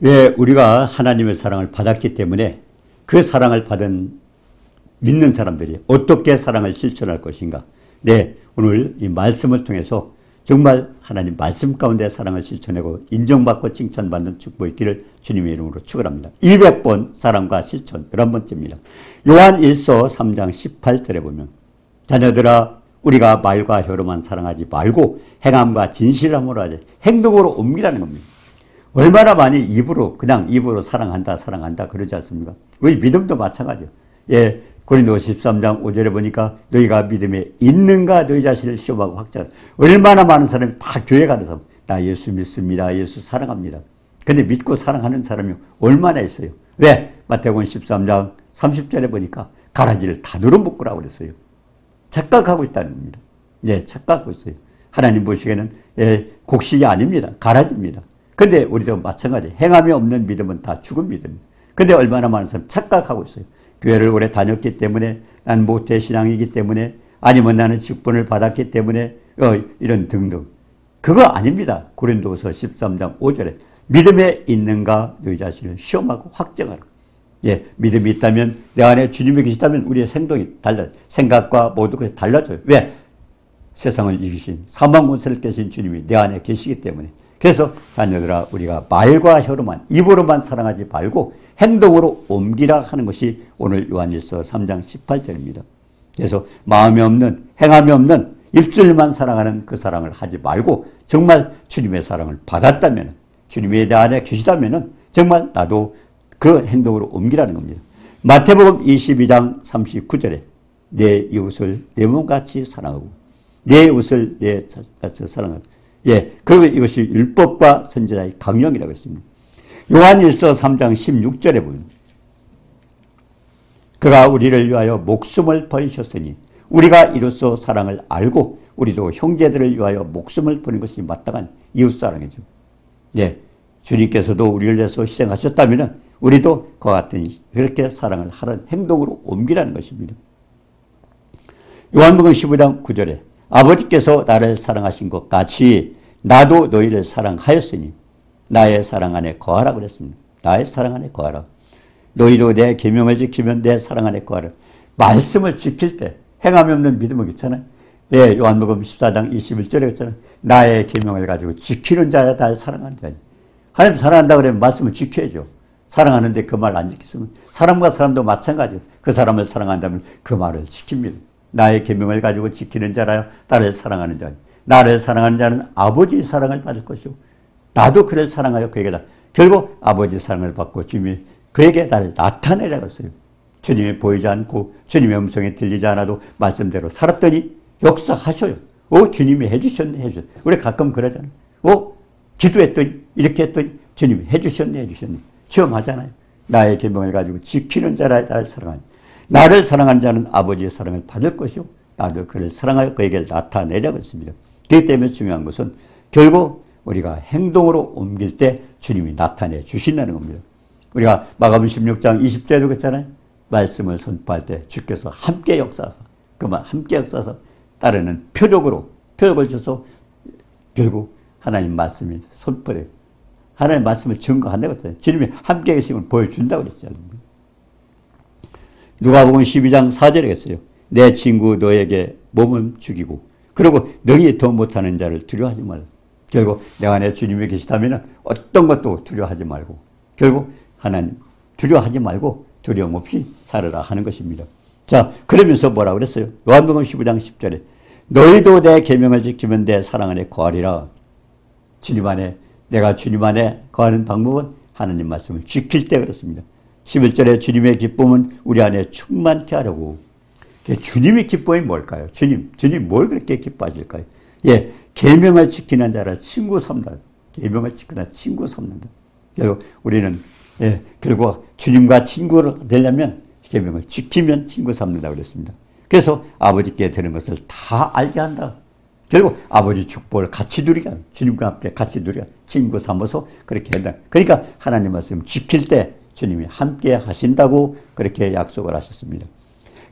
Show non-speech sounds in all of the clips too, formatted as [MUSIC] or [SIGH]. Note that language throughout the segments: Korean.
왜 우리가 하나님의 사랑을 받았기 때문에 그 사랑을 받은 믿는 사람들이 어떻게 사랑을 실천할 것인가. 네, 오늘 이 말씀을 통해서 정말 하나님 말씀 가운데 사랑을 실천하고 인정받고 칭찬받는 축복이 있기를 주님의 이름으로 축원합니다. 200번 사랑과 실천 11번째입니다. 요한 1서 3장 18절에 보면 자녀들아 우리가 말과 혀로만 사랑하지 말고 행함과 진실함으로 하지 행동으로 옮기라는 겁니다. 얼마나 많이 입으로 그냥 입으로 사랑한다 사랑한다 그러지 않습니까? 우리 믿음도 마찬가지요. 예, 고린도 13장 5절에 보니까 너희가 믿음에 있는가 너희 자신을 시험하고 확장. 얼마나 많은 사람이 다 교회 가는. 나 예수 믿습니다. 예수 사랑합니다. 근데 믿고 사랑하는 사람이 얼마나 있어요? 왜? 마태복음 13장 30절에 보니까 가라지를 다 늘어묶으라고 그랬어요. 착각하고 있다는 겁니다. 예, 착각하고 있어요. 하나님 보시기에는 예, 곡식이 아닙니다. 가라지입니다. 근데 우리도 마찬가지. 행함이 없는 믿음은 다 죽은 믿음입니다. 근데 얼마나 많은 사람 착각하고 있어요. 교회를 오래 다녔기 때문에 난 모태 신앙이기 때문에 아니면 나는 직분을 받았기 때문에 어, 이런 등등. 그거 아닙니다. 고린도서 13장 5절에 믿음에 있는가 너희 자신을 시험하고 확정하라. 예, 믿음이 있다면 내 안에 주님이 계시다면 우리의 행동이 달라 생각과 모두가 달라져요. 왜? 세상을 이기신 사망 권세를 깨신 주님이 내 안에 계시기 때문에 그래서 자녀들아 우리가 말과 혀로만 입으로만 사랑하지 말고 행동으로 옮기라 하는 것이 오늘 요한일서 3장 18절입니다. 그래서 마음이 없는 행함이 없는 입술만 사랑하는 그 사랑을 하지 말고 정말 주님의 사랑을 받았다면 주님의 내 안에 계시다면 정말 나도 그 행동으로 옮기라는 겁니다. 마태복음 22장 39절에 내 이웃을 내 몸같이 사랑하고 내 이웃을 내 자같이 사랑하고 예, 그리고 이것이 율법과 선지자의 강령이라고 했습니다. 요한일서 3장 16절에 보면 그가 우리를 위하여 목숨을 버리셨으니 우리가 이로써 사랑을 알고 우리도 형제들을 위하여 목숨을 버린 것이 마땅한 이웃사랑이죠. 예, 주님께서도 우리를 위해서 희생하셨다면 우리도 그와 같은 그렇게 사랑을 하는 행동으로 옮기라는 것입니다. 요한복음 15장 9절에 아버지께서 나를 사랑하신 것 같이 나도 너희를 사랑하였으니 나의 사랑 안에 거하라 그랬습니다. 나의 사랑 안에 거하라. 너희도 내 계명을 지키면 내 사랑 안에 거하라. 말씀을 지킬 때 행함이 없는 믿음은 있잖아요. 예, 요한복음 14장 21절에 있잖아요. 나의 계명을 가지고 지키는 자야 날 사랑하는 자니. 하나님 사랑한다 그러면 말씀을 지켜야죠. 사랑하는데 그 말 안 지켰으면 사람과 사람도 마찬가지예요. 그 사람을 사랑한다면 그 말을 지킵니다. 나의 계명을 가지고 지키는 자라요. 나를 사랑하는 자니. 나를 사랑하는 자는 아버지의 사랑을 받을 것이고 나도 그를 사랑하여 그에게 다 결국 아버지 사랑을 받고 주님이 그에게 나를 나타내라고 했어요. 주님이 보이지 않고 주님의 음성이 들리지 않아도 말씀대로 살았더니 역사하셔요. 오 주님이 해주셨네 해주셨네. 우리 가끔 그러잖아요. 오 기도했더니 이렇게 했더니 주님이 해주셨네 해주셨네. 체험하잖아요. 나의 계명을 가지고 지키는 자라 나를 사랑하니 나를 사랑하는 자는 아버지의 사랑을 받을 것이요 나도 그를 사랑하여 그에게 나타내려고 했습니다. 그렇기 때문에 중요한 것은 결국 우리가 행동으로 옮길 때 주님이 나타내 주신다는 겁니다. 우리가 마가복음 16장 20절에 그랬잖아요. 말씀을 선포할 때 주께서 함께 역사하사 그만 함께 역사하사 따르는 표적으로 표적을 줘서 결국 하나님 말씀이 선포돼 하나님 말씀을 증거한다고 했잖아요. 주님이 함께 계심을 보여준다고 그랬잖아요. 누가복음 12장 4절에 했어요. 내 친구 너에게 몸을 죽이고 그리고 너희 더 못하는 자를 두려워하지 말라. 결국 내 안에 주님이 계시다면 어떤 것도 두려워하지 말고 결국 하나님 두려워하지 말고 두려움 없이 살아라 하는 것입니다. 자 그러면서 뭐라 그랬어요? 요한복음 15장 10절에 너희도 내 계명을 지키면 내 사랑 안에 거하리라. 주님 안에 내가 주님 안에 거하는 방법은 하나님 말씀을 지킬 때 그렇습니다. 11절에 주님의 기쁨은 우리 안에 충만케 하려고. 주님의 기쁨이 뭘까요? 주님, 주님 뭘 그렇게 기뻐하실까요? 예, 계명을 지키는 자를 친구 삼다. 계명을 지키는 친구 삼는다. 결국 우리는 예, 결국 주님과 친구를 되려면 계명을 지키면 친구 삼는다 그랬습니다. 그래서 아버지께 되는 것을 다 알게 한다. 결국 아버지 축복을 같이 누리게 주님과 함께 같이 누리게 친구 삼아서 그렇게 한다. 그러니까 하나님 말씀 지킬 때 주님이 함께 하신다고 그렇게 약속을 하셨습니다.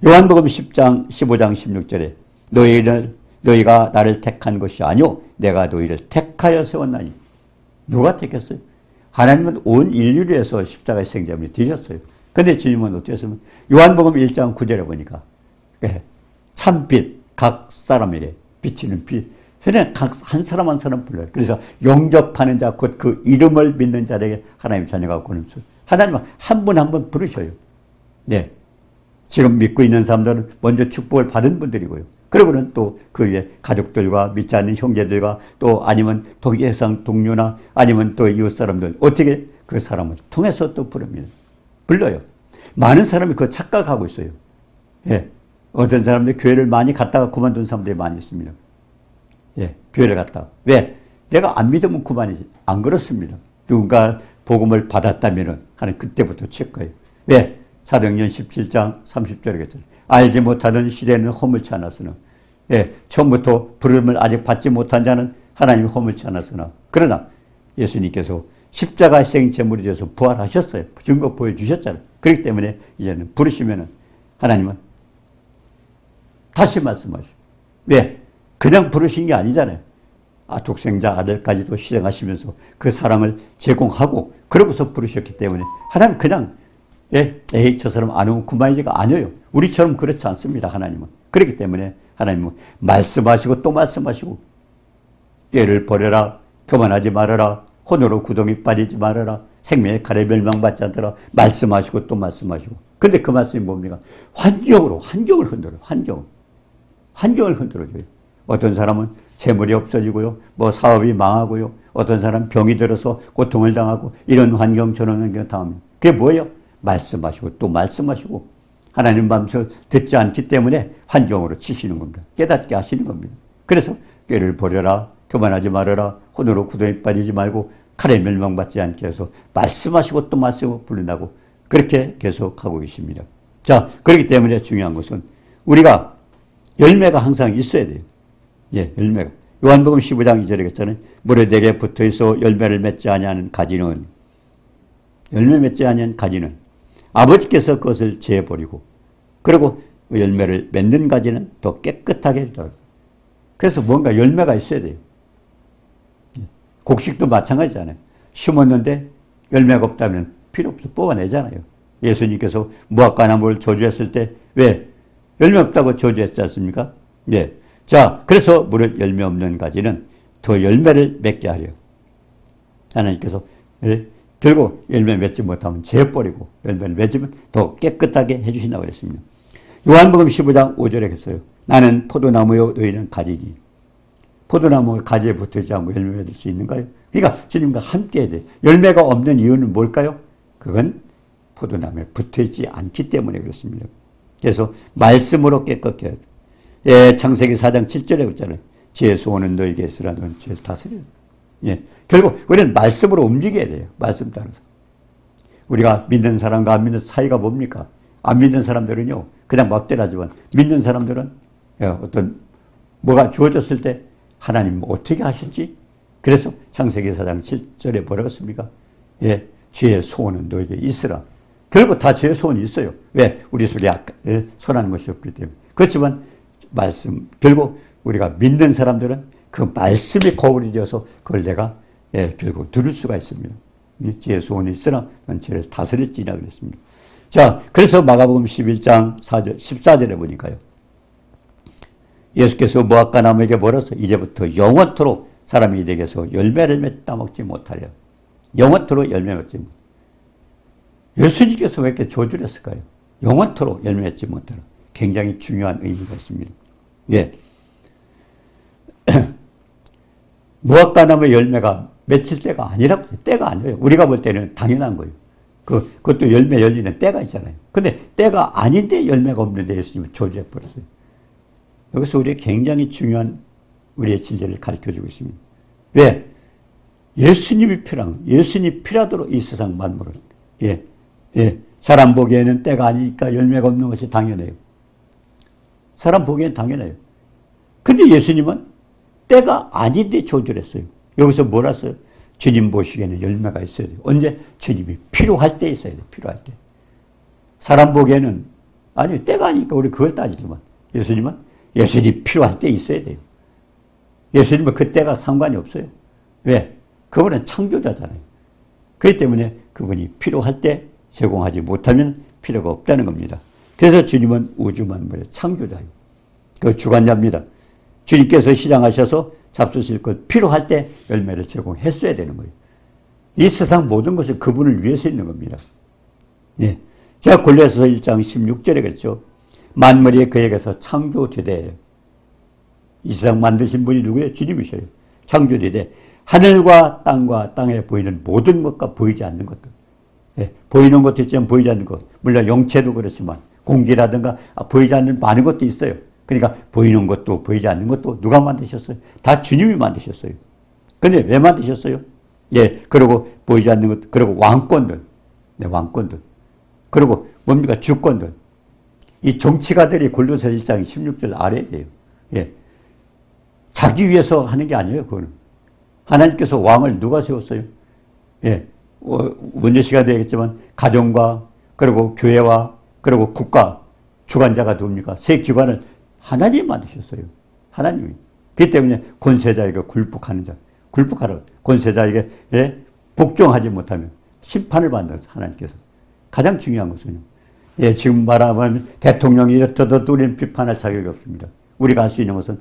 요한복음 10장 15장 16절에 너희를 너희가 나를 택한 것이 아니요 내가 너희를 택하여 세웠나니 누가 택했어요? 하나님은 온 인류를 위해서 십자가 희생자분이 되셨어요. 근데 주님은 어땠으면 요한복음 1장 9절에 보니까 예, 참빛 각 사람에게 비치는 빛. 그냥 각한 사람 한 사람 불러요. 그래서 영접하는 자, 곧 그 이름을 믿는 자에게 하나님 자녀가 오는 수. 하나님은 한분 한 분 부르셔요. 네. 지금 믿고 있는 사람들은 먼저 축복을 받은 분들이고요. 그리고는 또 그 위에 가족들과 믿지 않는 형제들과 또 아니면 동해상 동료나 아니면 또 이웃 사람들 어떻게 그 사람을 통해서 또 부릅니다. 불러요. 많은 사람이 그 착각하고 있어요. 예. 어떤 사람들 교회를 많이 갔다가 그만둔 사람들이 많이 있습니다. 예. 교회를 갔다가. 왜? 내가 안 믿으면 그만이지. 안 그렇습니다. 누군가 복음을 받았다면은 하는 그때부터 체크해요. 왜? 사도행전 17장 30절에 겠잖아요. 알지 못하던 시대는 허물치 않았으나 예, 처음부터 부름을 아직 받지 못한 자는 하나님 허물치 않았으나 그러나 예수님께서 십자가 희생 제물이 되어서 부활하셨어요. 증거 보여주셨잖아요. 그렇기 때문에 이제는 부르시면은 하나님은 다시 말씀하시고 왜? 그냥 부르신 게 아니잖아요. 아, 독생자 아들까지도 희생하시면서 그 사랑을 제공하고 그러고서 부르셨기 때문에 하나님 그냥 예, 에이 저 사람 안 오면 그만이지가 아니에요. 우리처럼 그렇지 않습니다. 하나님은. 그렇기 때문에 하나님은 말씀하시고 또 말씀하시고 예를 버려라 교만하지 말아라 혼으로 구덩이 빠지지 말아라 생명의 칼에 멸망받지 않더라 말씀하시고 또 말씀하시고 근데 그 말씀이 뭡니까? 환경으로 환경을 흔들어요. 환경. 환경을 흔들어줘요. 어떤 사람은 재물이 없어지고요. 뭐 사업이 망하고요. 어떤 사람 병이 들어서 고통을 당하고 이런 환경 저런 환경 당합니다. 그게 뭐예요? 말씀하시고 또 말씀하시고 하나님 말씀을 듣지 않기 때문에 환경으로 치시는 겁니다. 깨닫게 하시는 겁니다. 그래서 꾀를 버려라. 교만하지 말아라. 혼으로 구덩이 빠지지 말고 칼에 멸망받지 않게 해서 말씀하시고 또 말씀을 부른다고 그렇게 계속하고 계십니다. 자, 그렇기 때문에 중요한 것은 우리가 열매가 항상 있어야 돼요. 예, 열매가. 요한복음 15장 2절에 했잖아요. 모래에게 붙어 있어 열매를 맺지 아니하는 가지는 열매 맺지 아니한 가지는 아버지께서 그것을 재버리고 그리고 열매를 맺는 가지는 더 깨끗하게. 그래서 뭔가 열매가 있어야 돼요. 곡식도 마찬가지잖아요. 심었는데 열매가 없다면 필요 없어 뽑아내잖아요. 예수님께서 무화과나무를 저주했을 때 왜? 열매 없다고 저주했지 않습니까? 네. 자, 그래서 무릇 열매 없는 가지는 더 열매를 맺게 하려. 하나님께서 예? 결국 열매 맺지 못하면 재버리고 열매를 맺으면 더 깨끗하게 해주신다고 그랬습니다. 요한복음 15장 5절에 했어요. 나는 포도나무요 너희는 가지니. 포도나무가 가지에 붙어있지 않고 열매 맺을 수 있는가요? 그러니까 주님과 함께 해야 돼. 열매가 없는 이유는 뭘까요? 그건 포도나무에 붙어있지 않기 때문에 그렇습니다. 그래서 말씀으로 깨끗게 해야 돼. 예, 창세기 4장 7절에 그랬잖아요. 제 소원은 너에게 있으라 넌 죄를 다스려. 예. 결국 우리는 말씀으로 움직여야 돼요. 말씀 따라서. 우리가 믿는 사람과 안 믿는 사이가 뭡니까? 안 믿는 사람들은요, 그냥 막대라지만 믿는 사람들은 예, 어떤 뭐가 주어졌을 때 하나님 뭐 어떻게 하실지 그래서 창세기 4장 7절에 뭐라고 습니까 예, 죄의 소원은 너에게 있으라. 결국 다 죄의 소원이 있어요. 왜? 우리 속에 예, 선한 것이 없기 때문에. 그렇지만 말씀 결국 우리가 믿는 사람들은 그 말씀이 거울이 되어서 그걸 내가 예, 결국 들을 수가 있습니다. 지혜 소원이 있으나 넌 죄를 다스릴지라 그랬습니다. 자, 그래서 마가복음 11장 4절, 14절에 보니까요. 예수께서 모압가 나무에게 벌어서 이제부터 영원토록 사람이 이에게서 열매를 맺다 먹지 못하려. 영원토록 열매 맺지 못. 예수님께서 왜 이렇게 조주를 했을까요? 영원토록 열매 맺지 못하라. 굉장히 중요한 의미가 있습니다. 예. [CLEARS THROAT] 무화과나무 열매가 맺힐 때가 아니라고 때가 아니에요. 우리가 볼 때는 당연한 거예요. 그, 그것도 열매 열리는 때가 있잖아요. 근데 때가 아닌데 열매가 없는데 예수님은 조주해 버렸어요. 여기서 우리 굉장히 중요한 우리의 진리를 가르쳐 주고 있습니다. 왜? 예수님이 필요한, 예수님이 필요하도록 이 세상 만물을, 예, 예. 사람 보기에는 때가 아니니까 열매가 없는 것이 당연해요. 사람 보기엔 당연해요. 근데 예수님은 때가 아닌데 조절했어요. 여기서 뭐라 써요? 주님 보시기에는 열매가 있어야 돼요. 언제? 주님이 필요할 때 있어야 돼요. 필요할 때. 사람 보기에는, 아니, 때가 아니니까 우리 그걸 따지지만, 예수님은 예수님이 필요할 때 있어야 돼요. 예수님은 그 때가 상관이 없어요. 왜? 그분은 창조자잖아요. 그렇기 때문에 그분이 필요할 때 제공하지 못하면 필요가 없다는 겁니다. 그래서 주님은 우주 만물의 창조자예요. 그 주관자입니다. 주님께서 시장하셔서 잡수실 것 필요할 때 열매를 제공했어야 되는 거예요. 이 세상 모든 것은 그분을 위해서 있는 겁니다. 예. 제가 골로에서 1장 16절에 그랬죠. 만물이 그에게서 창조되되 이 세상 만드신 분이 누구예요? 주님이셔요. 창조되되 하늘과 땅과 땅에 보이는 모든 것과 보이지 않는 것들. 예. 보이는 것도 있지만 보이지 않는 것. 물론 영체도 그렇지만 공기라든가 보이지 않는 많은 것도 있어요. 그러니까 보이는 것도 보이지 않는 것도 누가 만드셨어요? 다 주님이 만드셨어요. 근데 왜 만드셨어요? 예, 그리고 보이지 않는 것, 그리고 왕권들, 네, 왕권들, 그리고 뭡니까 주권들. 이 정치가들이 골로새 1장 16절 아래에 돼요. 예, 자기 위해서 하는 게 아니에요. 그거는 하나님께서 왕을 누가 세웠어요? 예, 어, 먼저 시간 되겠지만 가정과 그리고 교회와 그리고 국가 주관자가 누굽니까? 세 기관을 하나님 만드셨어요. 하나님이. 그렇기 때문에 권세자에게 굴복하는 자, 굴복하라. 권세자에게 예? 복종하지 못하면 심판을 받는 하나님께서. 가장 중요한 것은요. 예, 지금 말하면 대통령이 이렇듯 우리는 비판할 자격이 없습니다. 우리가 할 수 있는 것은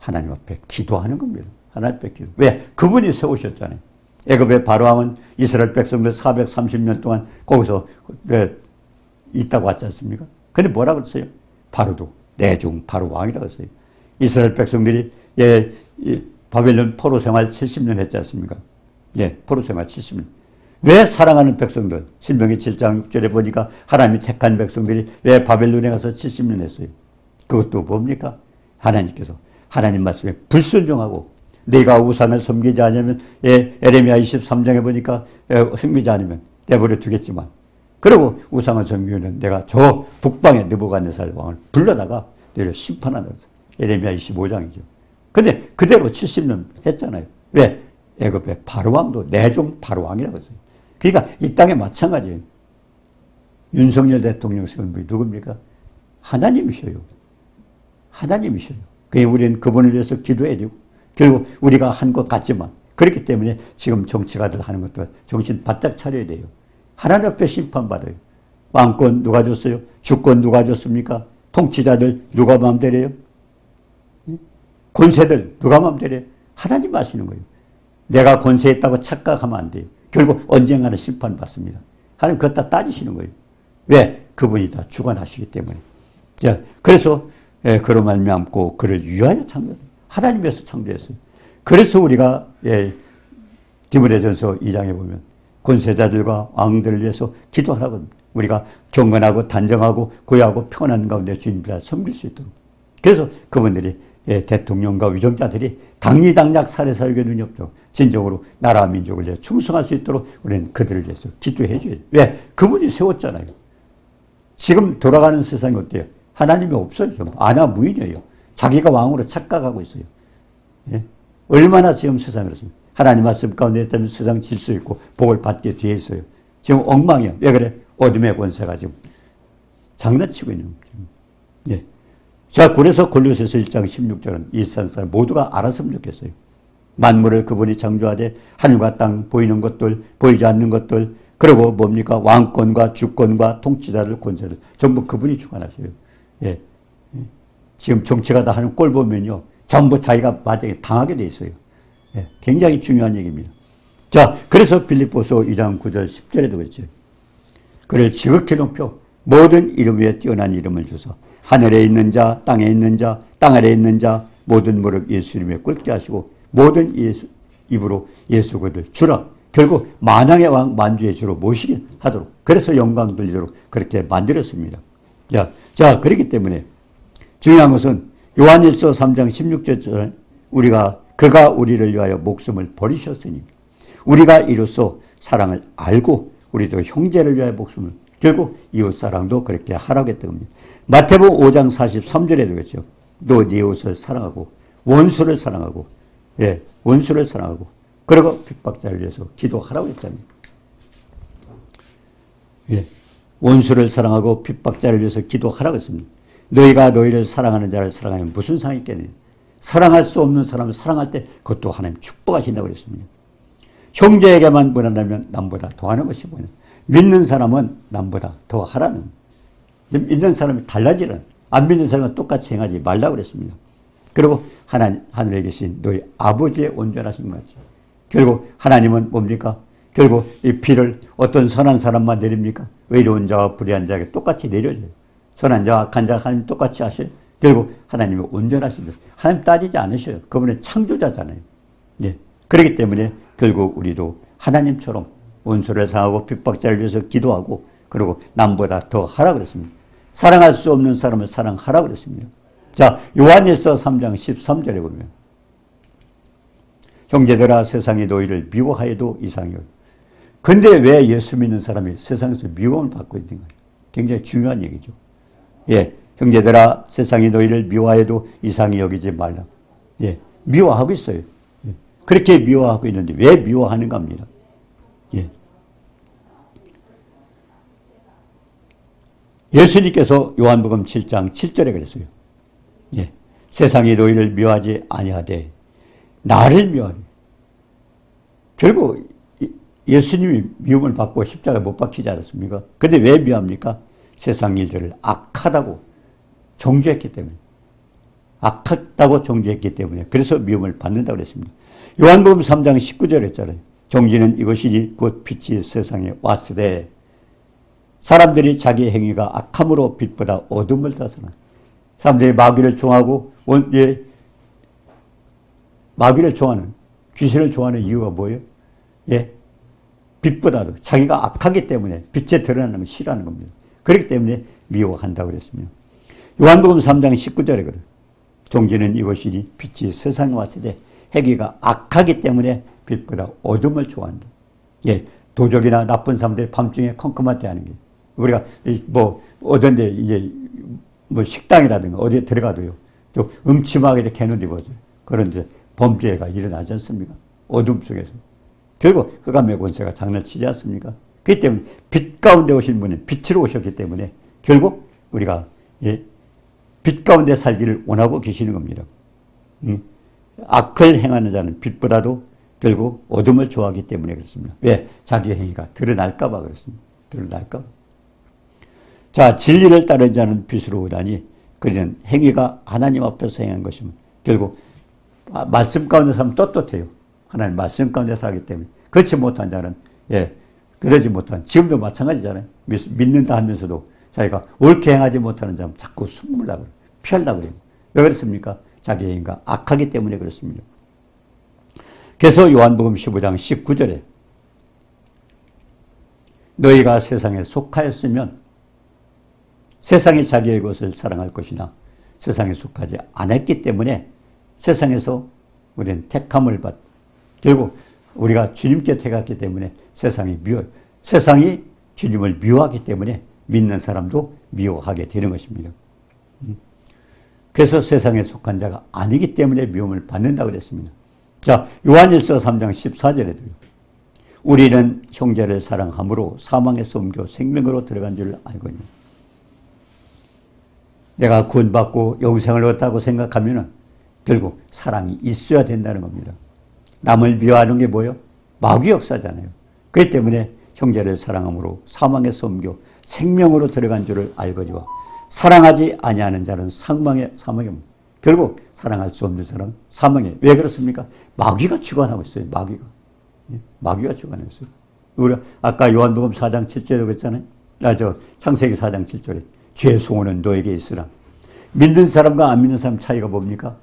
하나님 앞에 기도하는 겁니다. 하나님 앞에 기도. 왜? 그분이 세우셨잖아요. 애굽의 바로왕은 이스라엘 백성들 430년 동안 거기서 왜 있다고 왔지 않습니까? 근데 뭐라 그랬어요? 바로도 내중 바로 왕이라고 했어요. 이스라엘 백성들이 예, 바벨론 포로 생활 70년 했지 않습니까? 예, 포로 생활 70년. 왜 사랑하는 백성들? 신명기 7장 6절에 보니까 하나님이 택한 백성들이 왜 바벨론에 가서 70년 했어요? 그것도 뭡니까? 하나님께서 하나님 말씀에 불순종하고 내가 우산을 섬기지 않으면 예, 에레미야 23장에 보니까 예, 섬기지 않으면 내버려 두겠지만 그리고 우상을 섬기면 내가 저 북방의 느부갓네살 왕을 불러다가 너를 심판하는 에레미야 25장이죠. 근데 그대로 70년 했잖아요. 왜? 애굽의 바로왕도 내종 바로왕이라고 했어요. 그러니까 이 땅에 마찬가지예요. 윤석열 대통령 선분이 누굽니까? 하나님이셔요. 하나님이셔요. 그게 우리는 그분을 위해서 기도해야 되고 결국 우리가 한 것 같지만 그렇기 때문에 지금 정치가들 하는 것도 정신 바짝 차려야 돼요. 하나님 앞에 심판받아요. 왕권 누가 줬어요? 주권 누가 줬습니까? 통치자들 누가 마음대로요? 권세들 누가 마음대로요? 하나님 아시는 거예요. 내가 권세했다고 착각하면 안 돼요. 결국 언젠가는 심판받습니다. 하나님 그것 다 따지시는 거예요. 왜? 그분이 다 주관하시기 때문에. 자, 그래서 예, 그로 말미암고 그를 위하여 창조 하나님께서 창조했어요. 그래서 우리가 예, 디모데전서 2장에 보면 권세자들과 왕들을 위해서 기도하라고 우리가 경건하고 단정하고 고요하고 평안한 가운데 주님을 섬길 수 있도록. 그래서 그분들이 예, 대통령과 위정자들이 당리당략 살해사육에 눈이 없죠. 진정으로 나라 민족을 위해 충성할 수 있도록 우리는 그들을 위해서 기도해 줘야 왜? 그분이 세웠잖아요. 지금 돌아가는 세상이 어때요? 하나님이 없어요. 아나 무인이에요. 자기가 왕으로 착각하고 있어요. 예? 얼마나 지금 세상이 그렇습니까? 하나님 말씀 가운데 있다면 세상 질서 있고 복을 받게 되어 있어요. 지금 엉망이야. 왜 그래? 어둠의 권세가 지금 장난치고 있는 거죠. 예. 자, 그래서 골로새서 1장 16절은 이 세상 사람 모두가 알았으면 좋겠어요. 만물을 그분이 창조하되 하늘과 땅 보이는 것들, 보이지 않는 것들, 그리고 뭡니까? 왕권과 주권과 통치자들, 권세를 전부 그분이 주관하셔요. 예. 예. 지금 정치가 다 하는 꼴 보면요. 전부 자기가 마지막에 당하게 돼 있어요. 예. 굉장히 중요한 얘기입니다. 자, 그래서 빌립보서 2장 9절 10절에도 그랬죠. 그를 지극히 높여 모든 이름 위에 뛰어난 이름을 주서 하늘에 있는 자, 땅에 있는 자, 땅 아래에 있는 자, 모든 무릎 예수 이름에 꿇게 하시고 모든 예수, 입으로 예수 그들 주라. 결국 만왕의 왕 만주의 주로 모시게 하도록 그래서 영광 돌리도록 그렇게 만들었습니다. 자, 자 그렇기 때문에 중요한 것은 요한일서 3장 16절처럼 우리가 그가 우리를 위하여 목숨을 버리셨으니 우리가 이로써 사랑을 알고 우리도 형제를 위하여 목숨을 결국 이웃 사랑도 그렇게 하라고 했던 겁니다. 마태복음 5장 43절에도 그랬죠. 너네 이웃을 사랑하고 원수를 사랑하고 예, 원수를 사랑하고 그리고 핍박자를 위해서 기도하라고 했잖아요. 예, 원수를 사랑하고 핍박자를 위해서 기도하라고 했습니다. 너희가 너희를 사랑하는 자를 사랑하면 무슨 상이 있겠느냐. 사랑할 수 없는 사람을 사랑할 때 그것도 하나님 축복하신다고 그랬습니다. 형제에게만 원한다면 남보다 더하는 것이 뭐냐. 믿는 사람은 남보다 더 하라는. 믿는 사람이 달라지는. 안 믿는 사람은 똑같이 행하지 말라 그랬습니다. 그리고 하나님, 하늘에 계신 너희 아버지의 온전하신 거죠. 결국 하나님은 뭡니까? 결국 이 비를 어떤 선한 사람만 내립니까? 의로운 자와 불의한 자에게 똑같이 내려줘요. 선한 자와 악한 자가 하나님 똑같이 하셔요. 결국 하나님이 온전하신 분. 하나님 따지지 않으셔요. 그분은 창조자잖아요. 예. 그렇기 때문에 결국 우리도 하나님처럼 원수를 상하고 핍박자를 위해서 기도하고 그리고 남보다 더 하라 그랬습니다. 사랑할 수 없는 사람을 사랑하라 그랬습니다. 자, 요한일서 3장 13절에 보면 형제들아 세상이 너희를 미워하여도 이상이 요. 근데 왜 예수 믿는 사람이 세상에서 미움을 받고 있는 거예요? 굉장히 중요한 얘기죠. 예, 형제들아 세상이 너희를 미워해도 이상히 여기지 말라. 예, 미워하고 있어요. 예, 그렇게 미워하고 있는데 왜 미워하는가 합니다. 예. 예수님께서 요한복음 7장 7절에 그랬어요. 예. 세상이 너희를 미워하지 아니하되 나를 미워하되 결국 예수님이 미움을 받고 십자가에 못 박히지 않았습니까? 근데 왜 미워합니까? 세상 일들을 악하다고 정죄했기 때문에 악하다고 정죄했기 때문에 그래서 미움을 받는다고 그랬습니다. 요한복음 3장 19절에 했잖아요. 정지는 이것이지 곧 빛이 세상에 왔으되 사람들이 자기 행위가 악함으로 빛보다 어둠을 따서나 사람들이 마귀를 좋아하고 원, 예, 마귀를 좋아하는 귀신을 좋아하는 이유가 뭐예요? 예, 빛보다도 자기가 악하기 때문에 빛에 드러나는 걸 싫어하는 겁니다. 그렇기 때문에 미워한다고 그랬습니다. 요한복음 3장 19절에 그래. 종지는 이것이지 빛이 세상에 때 해기가 악하기 때문에 빛보다 어둠을 좋아한다. 예, 도적이나 나쁜 사람들이 밤중에 컴컴할 때 하는 게 우리가 뭐 어딘데 이제 뭐 식당이라든가 어디에 들어가도요. 또 음침하게 이렇게 해놓은 보세요. 그런데 범죄가 일어나지 않습니까? 어둠 속에서. 결국 흑암의 권세가 장난을 치지 않습니까? 그렇기 때문에 빛 가운데 오신 분은 빛으로 오셨기 때문에 결국 우리가 예, 빛 가운데 살기를 원하고 계시는 겁니다. 음, 악을 행하는 자는 빛보다도 결국 어둠을 좋아하기 때문에 그렇습니다. 왜? 자기 행위가 드러날까봐 그렇습니다. 드러날까 자, 진리를 따르는 자는 빛으로 오다니 그는 행위가 하나님 앞에서 행한 것이면 결국 말씀 가운데 살면 떳떳해요. 하나님 말씀 가운데 살기 때문에 그렇지 못한 자는 예 그러지 못한 지금도 마찬가지잖아요. 믿는다 하면서도 자기가 옳게 행하지 못하는 자는 자꾸 그래요. 피하려고 그래요. 왜 그렇습니까? 자기 행위가 악하기 때문에 그렇습니다. 그래서 요한복음 15장 19절에 너희가 세상에 속하였으면 세상이 자기의 것을 사랑할 것이나 세상에 속하지 않았기 때문에 세상에서 우리는 택함을 받 결국 우리가 주님께 택했기 때문에 세상이 미워 세상이 주님을 미워하기 때문에 믿는 사람도 미워하게 되는 것입니다. 음. 그래서 세상에 속한 자가 아니기 때문에 미움을 받는다고 그랬습니다. 자, 요한일서 3장 14절에도요. 우리는 형제를 사랑함으로 사망에서 옮겨 생명으로 들어간 줄 알거니. 내가 구원받고 영생을 얻다고 생각하면 결국 사랑이 있어야 된다는 겁니다. 남을 미워하는 게 뭐예요? 마귀 역사잖아요. 그렇기 때문에 형제를 사랑함으로 사망에서 옮겨 생명으로 들어간 줄을 알거지와 사랑하지 아니하는 자는 사망에 사망에 결국 사랑할 수 없는 사람 사망에 왜 그렇습니까? 마귀가 주관하고 있어요. 마귀가 예? 마귀가 주관하고 있어요. 우리 아까 요한복음 4장 7절에 그랬잖아요. 아 저 창세기 4장 7절에 죄 소원은 너에게 있으라. 믿는 사람과 안 믿는 사람 차이가 뭡니까?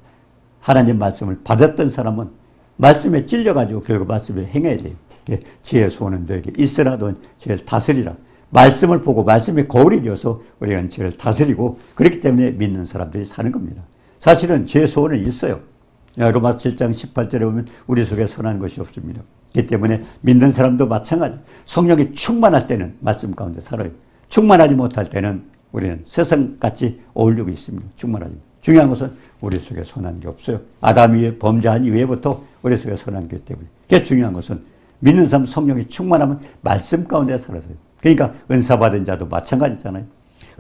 하나님 말씀을 받았던 사람은 말씀에 찔려가지고 결국 말씀에 행해야 돼요. 지혜 소원은 너에게 있으라 넌 죄를 다스리라. 말씀을 보고 말씀이 거울이 되어서 우리가 죄를 다스리고 그렇기 때문에 믿는 사람들이 사는 겁니다. 사실은 죄 소원은 있어요. 로마 7장 18절에 보면 우리 속에 선한 것이 없습니다. 그렇기 때문에 믿는 사람도 마찬가지. 성령이 충만할 때는 말씀 가운데 살아요. 충만하지 못할 때는 우리는 세상같이 어울리고 있습니다. 충만하지. 중요한 것은 우리 속에 선한 게 없어요. 아담이 범죄한 이후부터 우리 속에 선한 게 때문에. 그게 중요한 것은 믿는 사람 성령이 충만하면 말씀 가운데 살아서요. 그러니까 은사 받은 자도 마찬가지잖아요.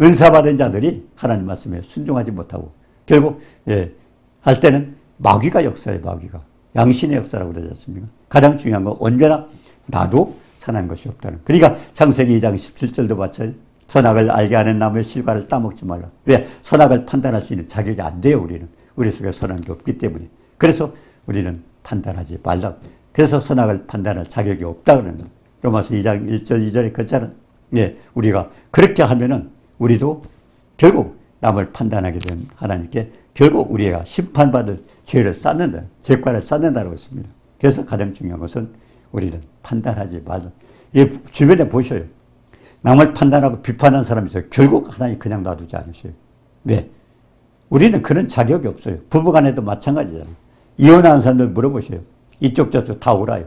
은사 받은 자들이 하나님 말씀에 순종하지 못하고 결국 예, 할 때는 마귀가 역사해 마귀가 양신의 역사라고 그러지 않습니까? 가장 중요한 건 언제나 나도 선한 것이 없다는. 그러니까 창세기 2장 17절도 마찬가지. 선악을 알게 하는 나무의 실과를 따먹지 말라. 왜? 선악을 판단할 수 있는 자격이 안 돼요, 우리는. 우리 속에 선한 게 없기 때문에. 그래서 우리는 판단하지 말라. 그래서 선악을 판단할 자격이 없다 그러는 거예요. 로마서 2장 1절 2절에 그랬잖아요. 예, 우리가 그렇게 하면은 우리도 결국 남을 판단하게 된 하나님께 결국 우리가 심판받을 죄를 쌓는다. 죄과를 쌓는다고 했습니다. 그래서 가장 중요한 것은 우리는 판단하지 말라. 예, 주변에 보셔요. 남을 판단하고 비판하는 사람이 있어요. 결국 하나님 그냥 놔두지 않으셔요. 왜? 우리는 그런 자격이 없어요. 부부간에도 마찬가지잖아요. 이혼하는 사람들 물어보세요. 이쪽 저쪽 다 옳아요.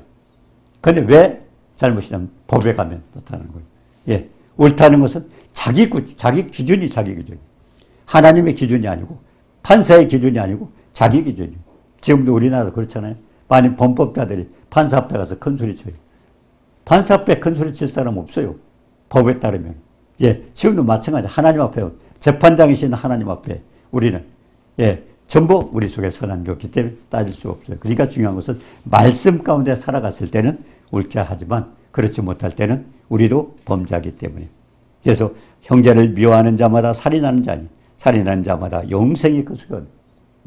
근데 왜 잘못이냐면 법에 가면 나타나는 거예요. 예. 옳다는 것은 자기, 구, 자기 기준이 자기 기준이에요. 하나님의 기준이 아니고 판사의 기준이 아니고 자기 기준이에요. 지금도 우리나라 그렇잖아요. 많은 범법자들이 판사 앞에 가서 큰 소리 쳐요. 판사 앞에 큰 소리 칠 사람 없어요. 법에 따르면. 예, 지금도 마찬가지. 하나님 앞에, 재판장이신 하나님 앞에 우리는, 예, 전부 우리 속에 선한 게 없기 때문에 따질 수 없어요. 그러니까 중요한 것은 말씀 가운데 살아갔을 때는 옳게 하지만 그렇지 못할 때는 우리도 범자기 때문에. 그래서 형제를 미워하는 자마다 살인하는 자니, 살인하는 자마다 영생이 그 수건.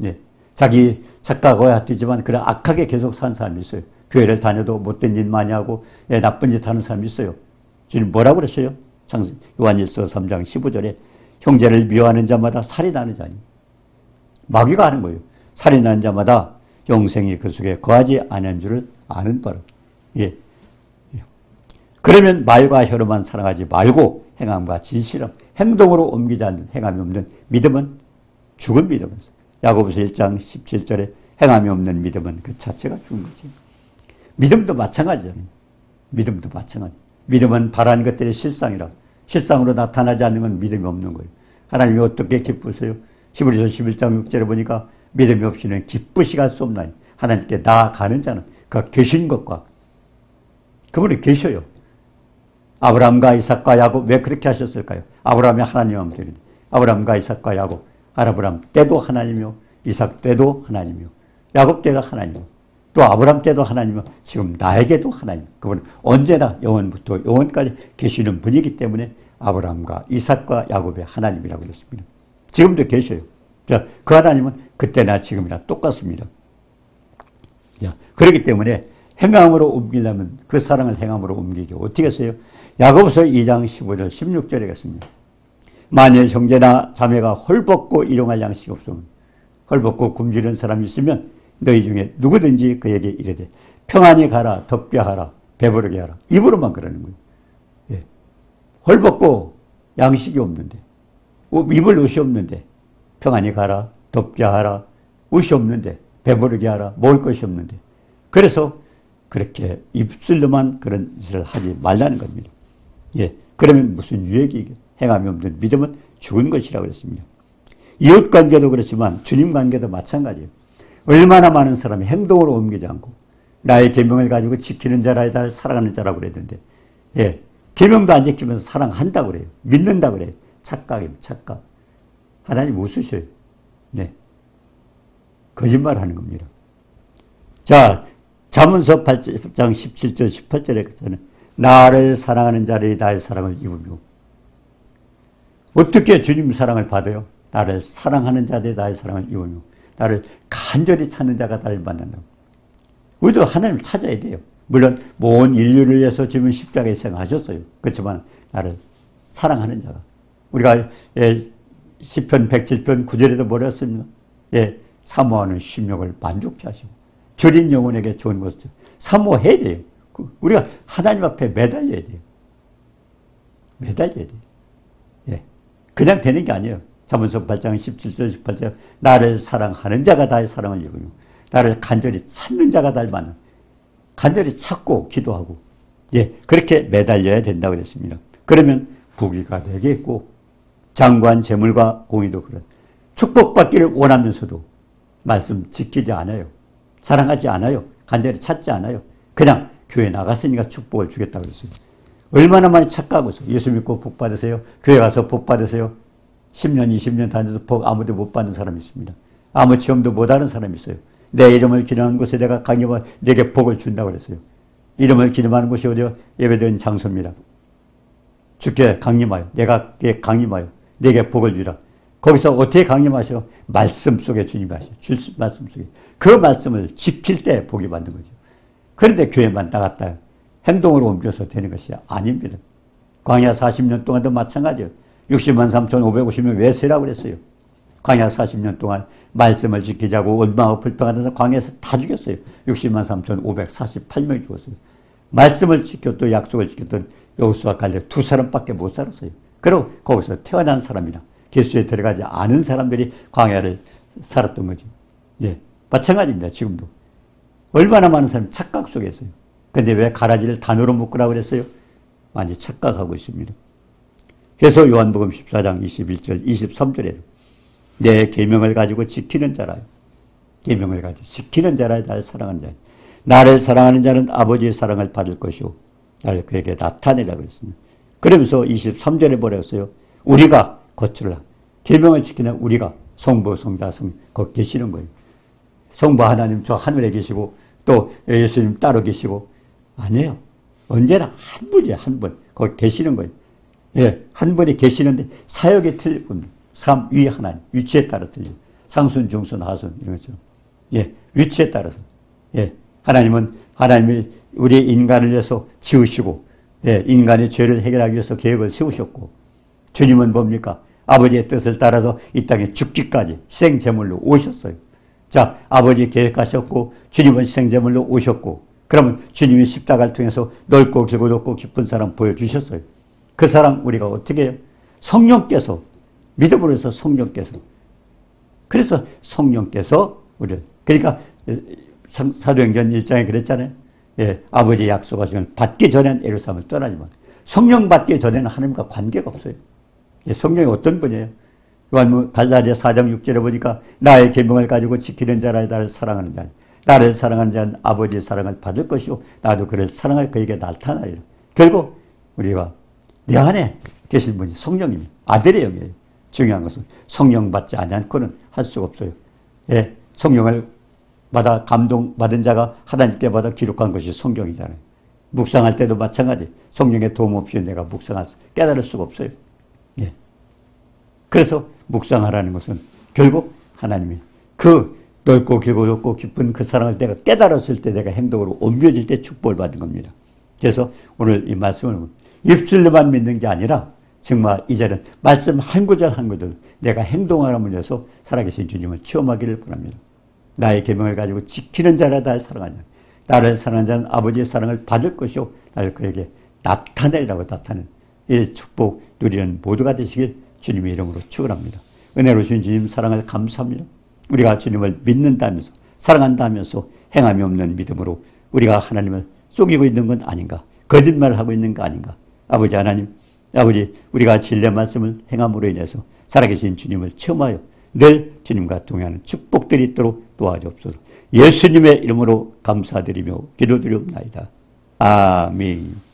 예. 자기 착각과 얕지만 그런 악하게 계속 사는 사람이 있어요. 교회를 다녀도 못된 일 많이 하고 예, 나쁜 짓 하는 사람이 있어요. 주님 뭐라고 그랬어요? 요한일서 3장 15절에 형제를 미워하는 자마다 살인하는 자니. 마귀가 하는 거예요. 살인하는 자마다 영생이 그 속에 거하지 않은 줄을 아는 바로. 예. 그러면 말과 혀로만 사랑하지 말고 행함과 진실함, 행동으로 옮기지 않는 행함이 없는 믿음은 죽은 믿음이었어요. 야고보서 1장 17절에 행함이 없는 믿음은 그 자체가 죽은 거지. 믿음도 마찬가지잖아요. 믿음도 마찬가지. 믿음은 바라는 것들의 실상이라. 실상으로 나타나지 않는 건 믿음이 없는 거예요. 하나님이 어떻게 기쁘세요? 히브리서 11장 6절에 보니까 믿음이 없이는 기쁘시가 수 없나니 하나님께 나아가는 자는 그 계신 것과 그분이 계셔요. 아브라함과 이삭과 야곱 왜 그렇게 하셨을까요? 아브라함이 하나님 마음대로 아브라함과 이삭과 야곱 아브라함 때도 하나님이요 이삭 때도 하나님이요 야곱 때도 하나님이요 또 아브라함 때도 하나님이요 지금 나에게도 하나님 그분은 언제나 영원부터 영원까지 계시는 분이기 때문에 아브라함과 이삭과 야곱의 하나님이라고 그랬습니다. 지금도 계셔요. 자, 그 하나님은 그때나 지금이나 똑같습니다. 야, 그렇기 때문에 행함으로 옮기려면 그 사랑을 행함으로 옮기기 어떻게 했어요? 야고보서 2장 15절 16절에 갔습니다. 만일 형제나 자매가 헐벗고 일용할 양식이 없으면 헐벗고 굶주린 사람이 있으면 너희 중에 누구든지 그에게 이르되 평안히 가라 덕뼈 하라 배부르게 하라 입으로만 그러는 거예요. 예. 헐벗고 양식이 없는데 입을 옷이 없는데 평안히 가라 덥게 하라 옷이 없는데 배부르게 하라 먹을 것이 없는데 그래서 그렇게 입술로만 그런 짓을 하지 말라는 겁니다. 예, 그러면 무슨 유익이 행함이 없는 믿음은 죽은 것이라고 그랬습니다. 이웃 관계도 그렇지만 주님 관계도 마찬가지예요. 얼마나 많은 사람이 행동으로 옮기지 않고 나의 계명을 가지고 지키는 자라 사랑하는 자라고 그랬는데 예, 계명도 안 지키면서 사랑한다고 그래요. 믿는다고 그래요. 착각입니다. 착각. 하나님 웃으셔요. 네. 거짓말 하는 겁니다. 자, 자문서 8장 17절 18절에 저는 나를 사랑하는 자들이 나의 사랑을 입으며 어떻게 주님 사랑을 받아요? 나를 사랑하는 자들이 나의 사랑을 입으며 나를 간절히 찾는 자가 나를 만난다고. 우리도 하나님을 찾아야 돼요. 물론 온 인류를 위해서 주님 십자가에 생하셨어요. 그렇지만 나를 사랑하는 자가 우리가 예, 10편 107편 9절에도 뭐랬습니까? 예, 사모하는 심령을 만족케 하시고 줄인 영혼에게 좋은 것을 사모해야 돼요. 그 우리가 하나님 앞에 매달려야 돼요. 매달려야 돼요. 예. 그냥 되는 게 아니에요. 자문서 8장 17절 18절 나를 사랑하는 자가 나의 사랑을 이루며 나를 간절히 찾는 자가 날 만나 간절히 찾고 기도하고 예 그렇게 매달려야 된다고 그랬습니다. 그러면 부귀가 되겠고 장관 재물과 공의도 그런 축복받기를 원하면서도 말씀 지키지 않아요. 사랑하지 않아요. 간절히 찾지 않아요. 그냥 교회 나갔으니까 축복을 주겠다고 그랬어요. 얼마나 많이 착각하고서 예수 믿고 복 받으세요. 교회 가서 복 받으세요. 10년, 20년 다녀도 복 아무도 못 받는 사람이 있습니다. 아무 체험도 못 하는 사람이 있어요. 내 이름을 기념하는 곳에 내가 강림하 내게 복을 준다고 그랬어요. 이름을 기념하는 곳이 어디요? 예배드린 장소입니다. 주께 강림하여 내가 내 강림하여 내게 복을 주라. 거기서 어떻게 강림하셔? 말씀 속에 주님이 하셔. 줄 말씀 속에. 그 말씀을 지킬 때 복이 받는 거죠. 그런데 교회만 나갔다 행동으로 옮겨서 되는 것이 아닙니다. 광야 40년 동안도 마찬가지예요. 60만 3,550명 왜 세라고 그랬어요? 광야 40년 동안 말씀을 지키자고 원망하고 불평하면서 광야에서 다 죽였어요. 60만 3,548명이 죽었어요. 말씀을 또 약속을 지켰던 여호수아 갈렙 두 사람밖에 못 살았어요. 그리고 거기서 태어난 사람이나 개수에 들어가지 않은 사람들이 광야를 살았던 거지. 예, 마찬가지입니다. 지금도 얼마나 많은 사람이 착각 속에 있어요. 근데 왜 가라지를 단으로 묶으라고 그랬어요? 많이 착각하고 있습니다. 그래서 요한복음 14장 21절 23절에 내 계명을 가지고 지키는 자라요. 계명을 가지고 지키는 자라야 나를 사랑하는 자요. 나를 사랑하는 자는 아버지의 사랑을 받을 것이요. 나를 그에게 나타내라 그랬습니다. 그러면서 23절에 뭐랬어요? 우리가 거칠라. 계명을 지키는 우리가 성부, 성자, 성 거기 계시는 거예요. 성부 하나님 저 하늘에 계시고 또 예수님 따로 계시고 아니에요. 언제나 한 분이에요. 한 분. 거기 계시는 거예요. 예, 한 분이 계시는데 사역이 틀릴 겁니다. 삶, 위 하나님. 위치에 따라 틀려요. 상순, 중순, 하순 이런 것처럼. 예, 위치에 따라서. 예, 하나님은 하나님이 우리 인간을 위해서 지으시고 예, 인간의 죄를 해결하기 위해서 계획을 세우셨고 주님은 뭡니까? 아버지의 뜻을 따라서 이 땅에 죽기까지 희생제물로 오셨어요. 자, 아버지 계획하셨고 주님은 희생제물로 오셨고 그러면 주님이 십자가를 통해서 넓고 길고 높고 깊은 사랑 보여주셨어요. 그 사랑 우리가 어떻게 해요? 성령께서 믿음으로 해서 성령께서 그래서 성령께서 우리를 그러니까 사도행전 1장에 그랬잖아요. 예, 아버지 약속하신 받기 전엔 예루살렘을 떠나지만 성령 받기 전에는 하나님과 관계가 없어요. 예, 성령이 어떤 분이에요? 요한 갈라디아 4장 6절에 보니까 나의 계명을 가지고 지키는 자라 나를 사랑하는 자 나를 사랑하는 자는 아버지의 사랑을 받을 것이요 나도 그를 사랑할 그에게 나타나리라. 결국 우리가 내 안에 계신 분이 성령입니다. 아들의 영이에요. 중요한 것은 성령 받지 않고는 할 수가 없어요. 예, 성령을 받아 감동 받은 자가 하나님께 받아 기록한 것이 성경이잖아요. 묵상할 때도 마찬가지. 성령의 도움 없이 내가 묵상할 수, 깨달을 수가 없어요. 예. 그래서 묵상하라는 것은 결국 하나님이 그 넓고 길고 높고 깊은 그 사랑을 내가 깨달았을 때 내가 행동으로 옮겨질 때 축복을 받은 겁니다. 그래서 오늘 이 말씀을 입술로만 믿는 게 아니라 정말 이제는 말씀 한 구절 한 구절 내가 행동하면서 살아계신 주님을 체험하기를 바랍니다. 나의 계명을 가지고 지키는 자라 나를 사랑하냐. 나를 사랑하는 자는 아버지의 사랑을 받을 것이요. 나를 그에게 나타내라고 나타낸 이 축복 누리는 모두가 되시길 주님의 이름으로 축원합니다. 은혜로 주신 주님 사랑을 감사합니다. 우리가 주님을 믿는다면서 사랑한다면서 행함이 없는 믿음으로 우리가 하나님을 속이고 있는 건 아닌가? 거짓말을 하고 있는 거 아닌가? 아버지 하나님, 아버지 우리가 진리의 말씀을 행함으로 인해서 살아계신 주님을 체험하여 늘 주님과 동행하는 축복들이 있도록 도와주옵소서. 예수님의 이름으로 감사드리며 기도드리옵나이다. 아멘.